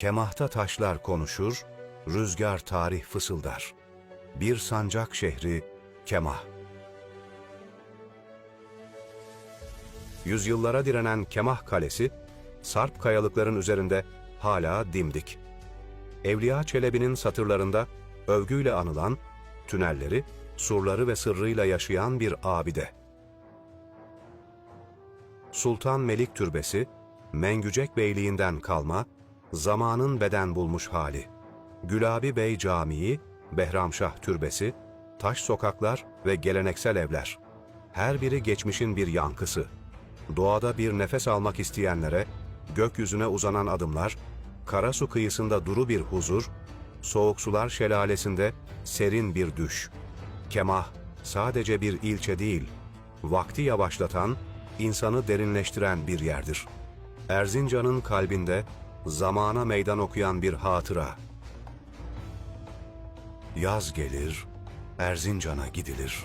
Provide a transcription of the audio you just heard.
Kemahta taşlar konuşur, rüzgar tarih fısıldar. Bir sancak şehri Kemah. Yüzyıllara direnen Kemah Kalesi, sarp kayalıkların üzerinde hala dimdik. Evliya Çelebi'nin satırlarında övgüyle anılan, tünelleri, surları ve sırrıyla yaşayan bir abide. Sultan Melik Türbesi, Mengücek Beyliğinden kalma, zamanın beden bulmuş hali. Gülabi Bey Camii, Behramşah Türbesi, taş sokaklar ve geleneksel evler. Her biri geçmişin bir yankısı. Doğada bir nefes almak isteyenlere, gökyüzüne uzanan adımlar, Karasu kıyısında duru bir huzur, soğuk sular şelalesinde serin bir düş. Kemah sadece bir ilçe değil, vakti yavaşlatan, insanı derinleştiren bir yerdir. Erzincan'ın kalbinde zamana meydan okuyan bir hatıra. Yaz gelir, Erzincan'a gidilir.